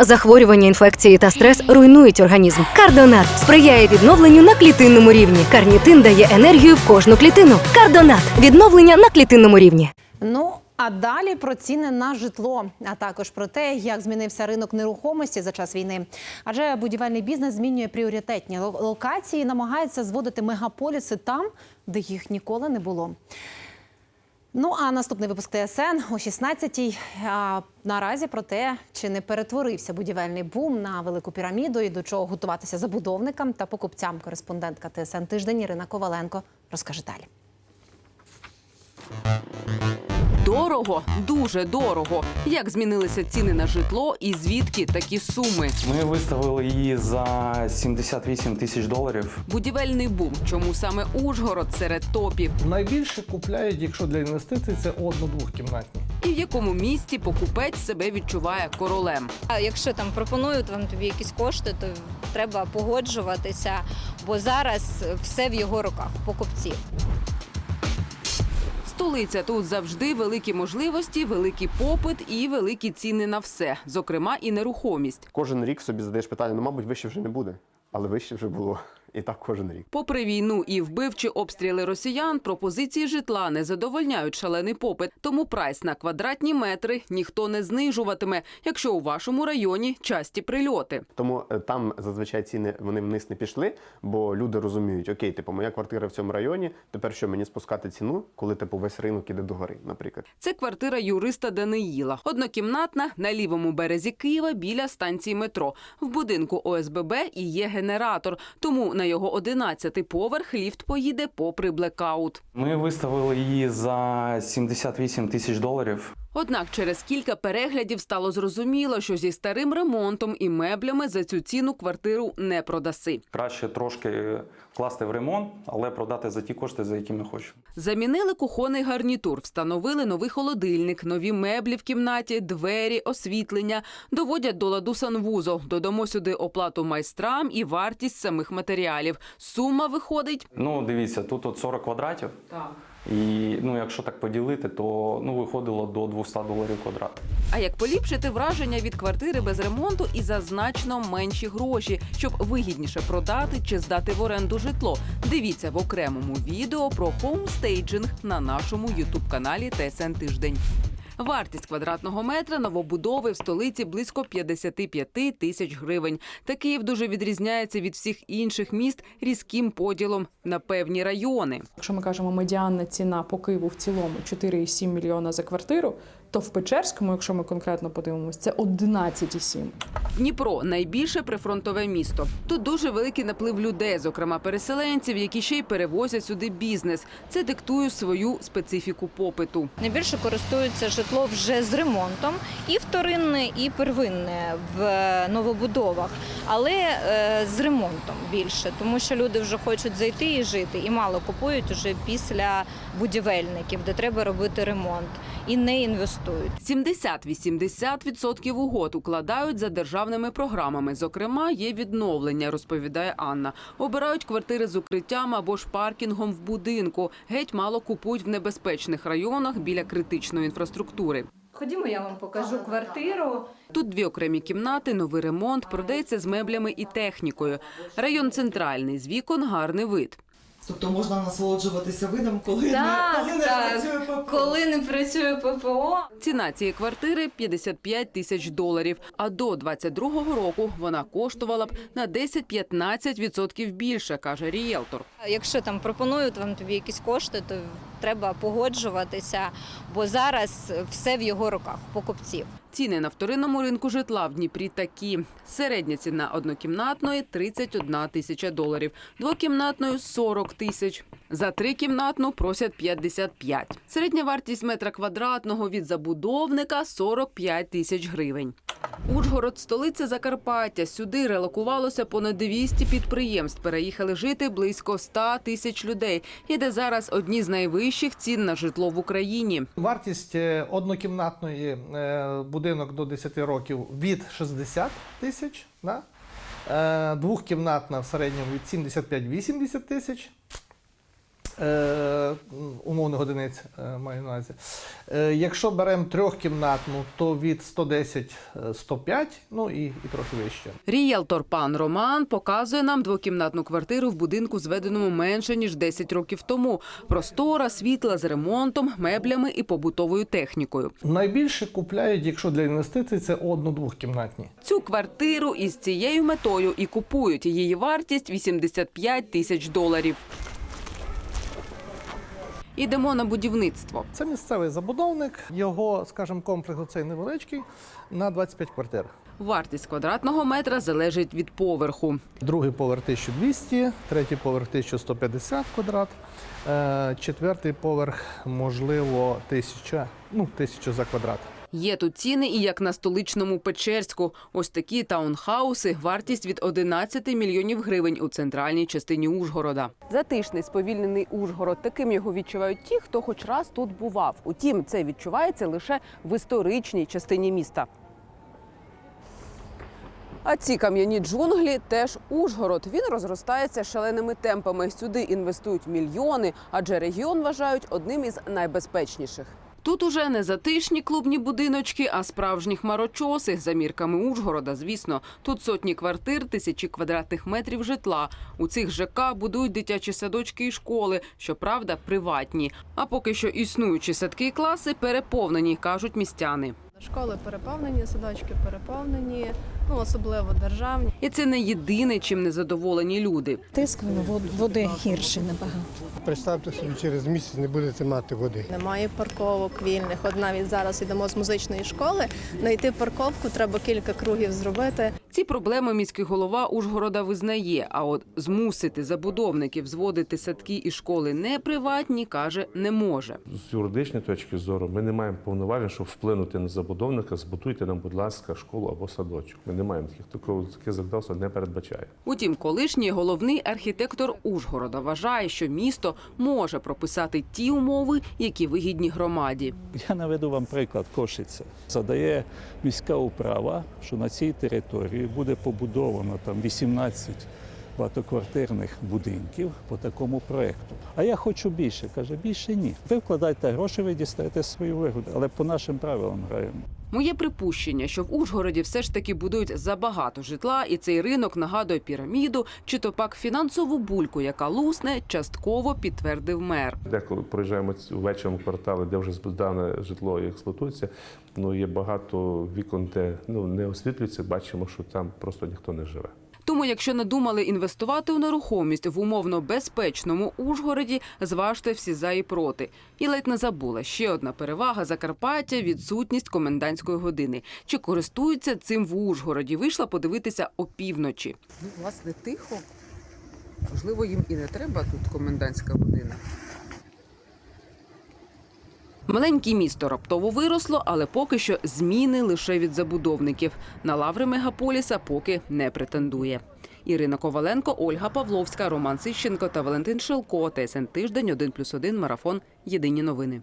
Захворювання, інфекції та стрес руйнують організм. Кардонат сприяє відновленню на клітинному рівні. Карнітин дає енергію в кожну клітину. Кардонат відновлення на клітинному рівні. Ну а далі про ціни на житло, а також про те, як змінився ринок нерухомості за час війни. Адже будівельний бізнес змінює пріоритетні локації, намагається зводити мегаполіси там, де їх ніколи не було. Ну а наступний випуск ТСН о 16-й. А, наразі про те, чи не перетворився будівельний бум на велику піраміду і до чого готуватися забудовникам та покупцям. Кореспондентка ТСН тиждень Ірина Коваленко розкаже далі. Дорого, дуже дорого. Як змінилися ціни на житло і звідки такі суми? Ми виставили її за 78 тисяч доларів. Будівельний бум. Чому саме Ужгород серед топів? Найбільше купляють, якщо для інвестицій, це одно-двохкімнатні. І в якому місті покупець себе відчуває королем? А якщо там пропонують вам тобі якісь кошти, то треба погоджуватися, бо зараз все в його руках, покупців. Столиця тут завжди великі можливості, великий попит і великі ціни на все, зокрема і нерухомість. Кожен рік собі задаєш питання, ну, мабуть, вище вже не буде, але вище вже було. І так кожен рік. Попри війну і вбивчі обстріли росіян, пропозиції житла не задовольняють шалений попит. Тому прайс на квадратні метри ніхто не знижуватиме, якщо у вашому районі часті прильоти. Тому е, там зазвичай ціни вони вниз не пішли, бо люди розуміють, окей, типу, моя квартира в цьому районі. Тепер що мені спускати ціну, коли типу весь ринок іде догори, наприклад. Це квартира юриста Даниїла. Однокімнатна на лівому березі Києва біля станції метро. В будинку ОСББ і є генератор. Тому на його 11-й поверх ліфт поїде попри блекаут. Ми виставили її за 78 тисяч доларів. Однак через кілька переглядів стало зрозуміло, що зі старим ремонтом і меблями за цю ціну квартиру не продаси. Краще трошки вкласти в ремонт, але продати за ті кошти, за які ми хочемо. Замінили кухонний гарнітур, встановили новий холодильник, нові меблі в кімнаті, двері, освітлення, доводять до ладу санвузол. Додамо сюди оплату майстрам і вартість самих матеріалів. Сума виходить. Ну, дивіться, тут от 40 квадратів. Так. І ну, якщо так поділити, то ну, виходило до 200 доларів квадрат. А як поліпшити враження від квартири без ремонту і за значно менші гроші, щоб вигідніше продати чи здати в оренду житло? Дивіться в окремому відео про хоумстейджинг на нашому ютуб каналі ТСН Тиждень. Вартість квадратного метра новобудови в столиці близько 55 тисяч гривень. Та Київ дуже відрізняється від всіх інших міст різким поділом на певні райони. Якщо ми кажемо медіанна ціна по Києву в цілому 4,7 мільйона за квартиру, то в Печерському, якщо ми конкретно подивимось, це 11,7. Дніпро найбільше прифронтове місто. Тут дуже великий наплив людей, зокрема переселенців, які ще й перевозять сюди бізнес. Це диктує свою специфіку попиту. Найбільше користуються житло вже з ремонтом, і вторинне, і первинне в е, новобудовах, але е, з ремонтом більше, тому що люди вже хочуть зайти і жити, і мало купують уже після будівельників, де треба робити ремонт, і не інвестують. 70-80% угод укладають за державними програмами. Зокрема, є відновлення, розповідає Анна. Обирають квартири з укриттям або ж паркінгом в будинку. Геть мало купують в небезпечних районах біля критичної інфраструктури. Ходімо, я вам покажу квартиру. Тут дві окремі кімнати, новий ремонт, продається з меблями і технікою. Район центральний, з вікон гарний вид. Тобто можна насолоджуватися видом, коли не, Так, не працює ППО. Коли не працює ППО, Ціна цієї квартири 55 тисяч доларів. А до 22-го року вона коштувала б на 10-15% більше, каже рієлтор. Якщо там пропонують вам тобі якісь кошти, то треба погоджуватися, бо зараз все в його руках, покупців. Ціни на вторинному ринку житла в Дніпрі такі: середня ціна однокімнатної 31 тисяча доларів, двокімнатної 40 тисяч. За трикімнатну просять 55. Середня вартість метра квадратного від забудовника 45 тисяч гривень. Ужгород, столиця Закарпаття. Сюди релокувалося понад 200 підприємств. Переїхали жити близько 100 тисяч людей. І де зараз одні з найвищих цін на житло в Україні. Вартість е, однокімнатної е, будинок до 10 років від 60 тисяч, да? е, двохкімнатна в середньому від 75-80 тисяч. Е, умовних одиниць е, маю на увазі. Е, якщо беремо трьохкімнатну, то від 110 е, 105, ну і, і трохи вище. Ріелтор пан Роман показує нам двокімнатну квартиру в будинку, зведеному менше ніж 10 років тому. Простора, світла з ремонтом, меблями і побутовою технікою. Найбільше купляють, якщо для інвестицій, це одну-двохкімнатні. Цю квартиру із цією метою і купують. Її вартість 85 тисяч доларів. Ідемо на будівництво. Це місцевий забудовник, його, скажімо, комплекс оцей невеличкий на 25 квартир. Вартість квадратного метра залежить від поверху. Другий поверх 1200, третій поверх 1150 квадрат, е, четвертий поверх, можливо, 1000, ну, 1000 за квадрат. Є тут ціни і як на столичному Печерську. Ось такі таунхауси, вартість від 11 мільйонів гривень у центральній частині Ужгорода. Затишний сповільнений Ужгород. Таким його відчувають ті, хто хоч раз тут бував. Утім, це відчувається лише в історичній частині міста. А ці кам'яні джунглі теж Ужгород. Він розростається шаленими темпами. Сюди інвестують мільйони, адже регіон вважають одним із найбезпечніших. Тут уже не затишні клубні будиночки, а справжні хмарочоси. За мірками Ужгорода, звісно, тут сотні квартир, тисячі квадратних метрів житла. У цих ЖК будують дитячі садочки і школи, щоправда, приватні. А поки що існуючі садки і класи переповнені, кажуть містяни. Школи переповнені, садочки переповнені, ну особливо державні. І це не єдине, чим незадоволені люди. Тиск води гірший набагато. Представте собі, через місяць не будете мати води. Немає парковок вільних. От навіть зараз йдемо з музичної школи. Знайти парковку треба кілька кругів зробити. Ці проблеми міський голова Ужгорода визнає. А от змусити забудовників зводити садки і школи не приватні, каже, не може. З юридичної точки зору ми не маємо повноважень, щоб вплинути на забудовника. Збудуйте нам, будь ласка, школу або садочок. Ми не маємо таких такого таке законодавство не передбачає. Утім, колишній головний архітектор Ужгорода вважає, що місто може прописати ті умови, які вигідні громаді. Я наведу вам приклад Кошиця. Задає міська управа, що на цій території буде побудовано там 18 багатоквартирних будинків по такому проекту. А я хочу більше. Каже, більше ні. Ви вкладайте гроші, ви дістаєте свою вигоду, але по нашим правилам граємо. Моє припущення, що в Ужгороді все ж таки будують забагато житла, і цей ринок нагадує піраміду, чи то пак фінансову бульку, яка лусне, частково підтвердив мер. Деколи проїжджаємо ці- ввечері в квартали, де вже збудоване житло експлуатується. Ну є багато вікон, де ну не освітлюється. Бачимо, що там просто ніхто не живе. Тому, якщо надумали інвестувати у нерухомість в умовно безпечному Ужгороді, зважте всі за і проти. І ледь не забула ще одна перевага Закарпаття відсутність комендантської години. Чи користуються цим в Ужгороді? Вийшла подивитися опівночі. Ну, власне, тихо. Можливо, їм і не треба тут комендантська година. Маленьке місто раптово виросло, але поки що зміни лише від забудовників. На лаври мегаполіса поки не претендує. Ірина Коваленко, Ольга Павловська, Роман Сищенко та Валентин Шилко. ТСН Тиждень 1+,1 Марафон. Єдині новини.